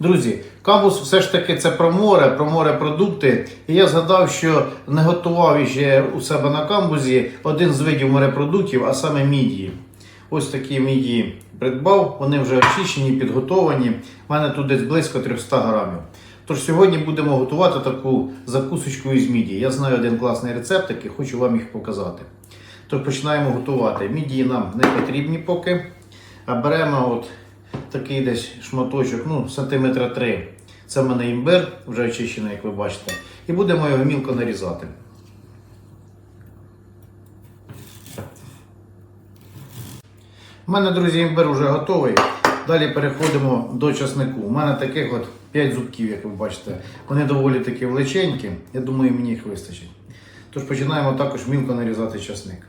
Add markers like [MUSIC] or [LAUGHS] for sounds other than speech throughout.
Друзі, камбус все ж таки це про море, про морепродукти. І я згадав, що не готував іще у себе на камбузі один з видів морепродуктів, а саме мідії. Ось такі мідії придбав, вони вже очищені, підготовані. У мене тут десь близько 300 грамів. Тож сьогодні будемо готувати таку закусочку із мідії. Я знаю один класний рецепт, який хочу вам їх показати. Тож починаємо готувати. Мідії нам не потрібні поки. А беремо от такий десь шматочок, ну, сантиметра 3. Це в мене імбир, вже очищений, як ви бачите. І будемо його мілко нарізати. У мене, друзі, імбир вже готовий. Далі переходимо до часнику. У мене таких от 5 зубків, як ви бачите. Вони доволі такі величенькі. Я думаю, мені їх вистачить. Тож починаємо також мілко нарізати часник.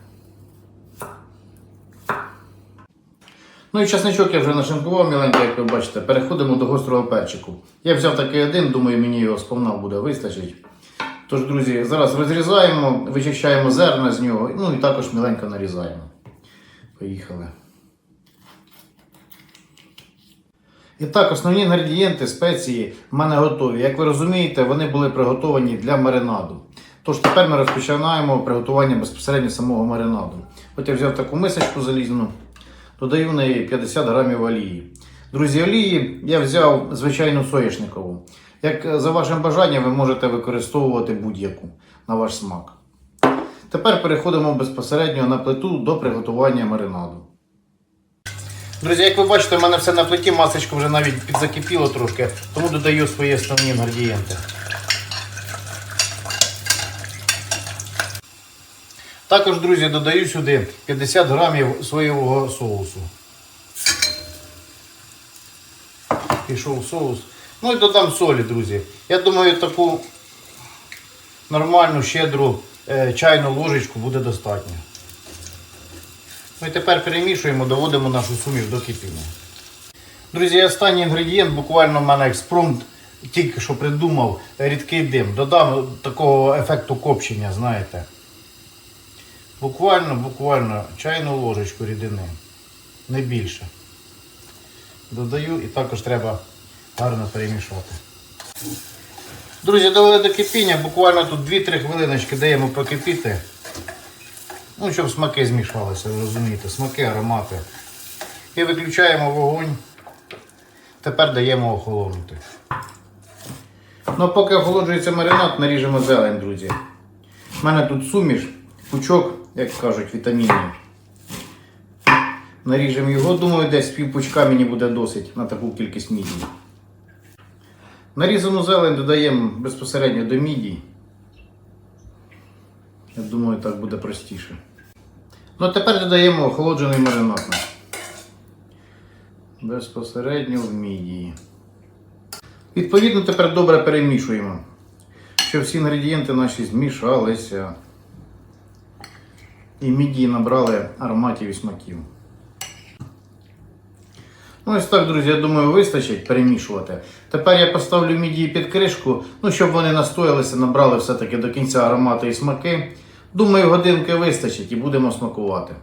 Ну і часничок я вже нашинкував міленько, як ви бачите. Переходимо до гострого перчику. Я взяв такий один, думаю, мені його сповна буде вистачить. Тож, друзі, зараз розрізаємо, вичищаємо зерна з нього, ну і також міленько нарізаємо. Поїхали. І так, основні інгредієнти, спеції в мене готові. Як ви розумієте, вони були приготовані для маринаду. Тож тепер ми розпочинаємо приготування безпосередньо самого маринаду. От я взяв таку мисочку залізну, додаю в неї 50 грамів олії. Друзі, олії я взяв звичайну соняшникову. Як за вашим бажанням, ви можете використовувати будь-яку на ваш смак. Тепер переходимо безпосередньо на плиту до приготування маринаду. Друзі, як ви бачите, в мене все на плиті, масочка вже навіть підзакипіло трошки, тому додаю свої основні інгредієнти. Також, друзі, додаю сюди 50 грамів соєвого соусу. Пішов соус. Ну і додам солі, друзі. Я думаю, таку нормальну, щедру е, чайну ложечку буде достатньо. Ну і тепер перемішуємо, доводимо нашу суміш до кипіння. Друзі, останній інгредієнт, буквально в мене експромт, тільки що придумав рідкий дим. Додам такого ефекту копчення, знаєте. Буквально, буквально чайну ложечку рідини. Не більше. Додаю і також треба гарно перемішати. Друзі, довели до кипіння, буквально тут 2-3 хвилиночки даємо покипіти. Ну, щоб смаки змішалися, ви розумієте, смаки, аромати. І виключаємо вогонь. Тепер даємо охолонути. Ну, поки охолоджується маринад, наріжемо зелень, друзі. У мене тут суміш, пучок, як кажуть, вітамінний. Наріжемо його, думаю, десь пів пучка мені буде досить на таку кількість мідії. Нарізану зелень додаємо безпосередньо до мідії. Я думаю, так буде простіше. Ну, а тепер додаємо охолоджений маринад. Безпосередньо в мідії. Відповідно, тепер добре перемішуємо, щоб всі інгредієнти наші змішалися. І мідії набрали ароматів і смаків. Ну, ось так, друзі, я думаю, вистачить перемішувати. Тепер я поставлю мідії під кришку, ну, щоб вони настоялися, набрали все-таки до кінця аромати і смаки. Думаю, годинки вистачить і будемо смакувати.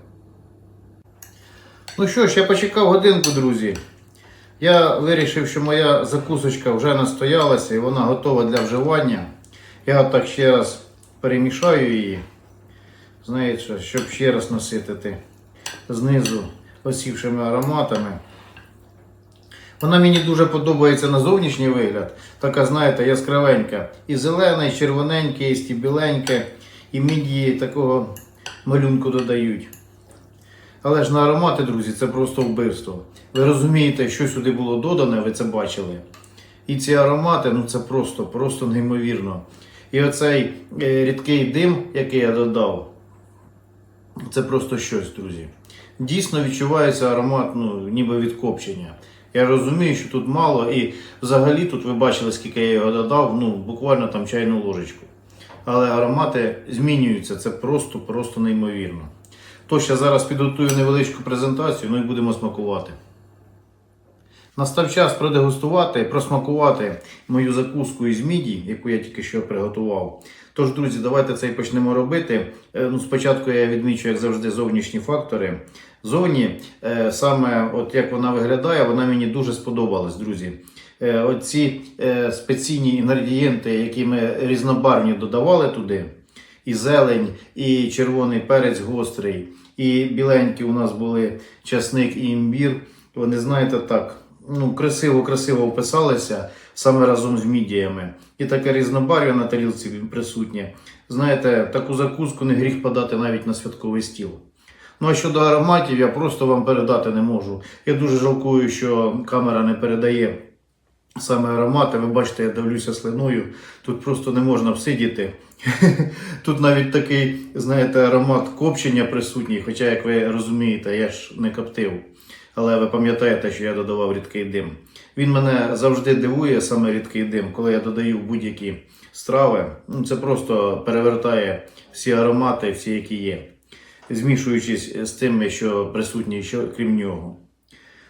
Ну що ж, я почекав годинку, друзі. Я вирішив, що моя закусочка вже настоялася і вона готова для вживання. Я так ще раз перемішаю її. Знаєте, щоб ще раз наситити знизу осівшими ароматами. Вона мені дуже подобається на зовнішній вигляд. Така, знаєте, яскравенька. І зелена, і червоненьке, і стібіленьке, і мідії такого малюнку додають. Але ж на аромати, друзі, це просто вбивство. Ви розумієте, що сюди було додане, ви це бачили. І ці аромати, ну це просто, просто неймовірно. І оцей е, рідкий дим, який я додав, це просто щось, друзі. Дійсно відчувається аромат, ну, ніби від копчення. Я розумію, що тут мало, і взагалі тут ви бачили, скільки я його додав, ну, буквально там чайну ложечку. але аромати змінюються. Це просто, просто неймовірно. Тож я зараз підготую невеличку презентацію, ну і будемо смакувати. Настав час продегустувати, просмакувати мою закуску із міді, яку я тільки що приготував. Тож, друзі, давайте це і почнемо робити. Е, Ну, спочатку я відмічу, як завжди, зовнішні фактори. Зовні, е, саме от як вона виглядає, вона мені дуже сподобалась, друзі. Е, Оці спеційні інгредієнти, які ми різнобарвні додавали туди, і зелень, і червоний перець гострий, і біленькі у нас були часник і імбір. Вони, знаєте, так, ну, красиво-красиво вписалися саме разом з мідіями. І таке різнобарв'я на тарілці присутнє. Знаєте, таку закуску не гріх подати навіть на святковий стіл. Ну а щодо ароматів, я просто вам передати не можу. Я дуже жалкую, що камера не передає саме аромати. Ви бачите, я дивлюся слиною. Тут просто не можна всидіти. [LAUGHS] Тут навіть такий, знаєте, аромат копчення присутній, хоча, як ви розумієте, я ж не коптив. Але ви пам'ятаєте, що я додавав рідкий дим. Він мене завжди дивує, саме рідкий дим, коли я додаю будь-які страви. Ну, це просто перевертає всі аромати, всі, які є, змішуючись з тими, що присутні, що крім нього.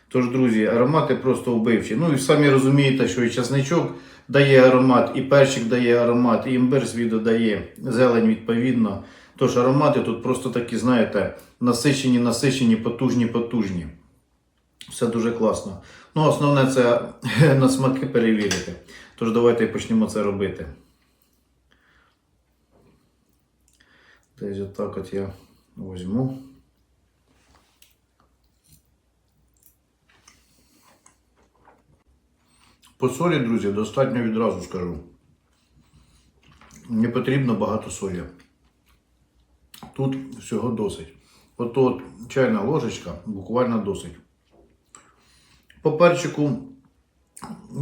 Тож, друзі, аромати просто вбивчі. Ну і самі розумієте, що і часничок дає аромат, і перчик дає аромат, і імбир свій додає, зелень відповідно. Тож аромати тут просто такі, знаєте, насичені, насичені, потужні, потужні. Все дуже класно. Ну, основне це [LAUGHS] на смаки перевірити. Тож давайте почнемо це робити. Десь отак от я візьму. По солі, друзі, достатньо відразу скажу. Не потрібно багато солі. Тут всього досить. Ото от чайна ложечка буквально досить. По перчику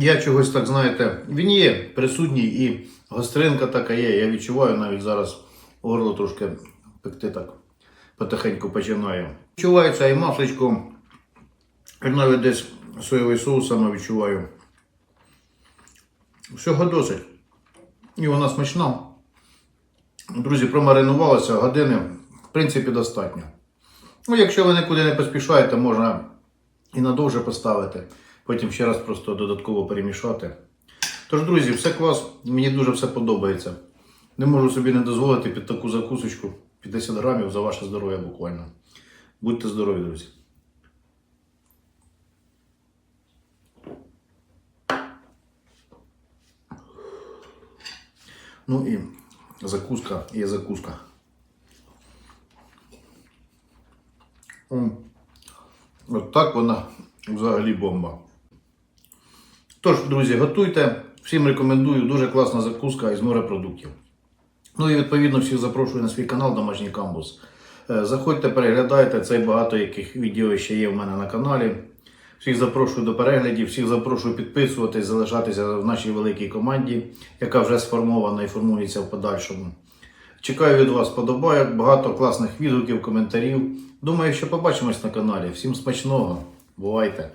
я чогось так, знаєте, він є присутній і гостринка така є. Я відчуваю навіть зараз горло трошки пекти так потихеньку починає. Відчувається і масличко, і навіть десь соєвий соус саме відчуваю. Всього досить. І вона смачна. Друзі, промаринувалася години, в принципі, достатньо. Ну, якщо ви нікуди не поспішаєте, можна і надовже поставити. Потім ще раз просто додатково перемішати. Тож, друзі, все клас, мені дуже все подобається. Не можу собі не дозволити під таку закусочку 50 грамів за ваше здоров'я буквально. Будьте здорові, друзі. Ну і закуска є закуска. М. От так вона взагалі бомба. Тож, друзі, готуйте. Всім рекомендую. Дуже класна закуска із морепродуктів. Ну і відповідно всіх запрошую на свій канал Домашній Камбус. Е, Заходьте, переглядайте, це багато яких відео ще є в мене на каналі. Всіх запрошую до переглядів, всіх запрошую підписуватись, залишатися в нашій великій команді, яка вже сформована і формується в подальшому. Чекаю від вас подобайок, багато класних відгуків, коментарів. Думаю, що побачимось на каналі. Всім смачного. Бувайте!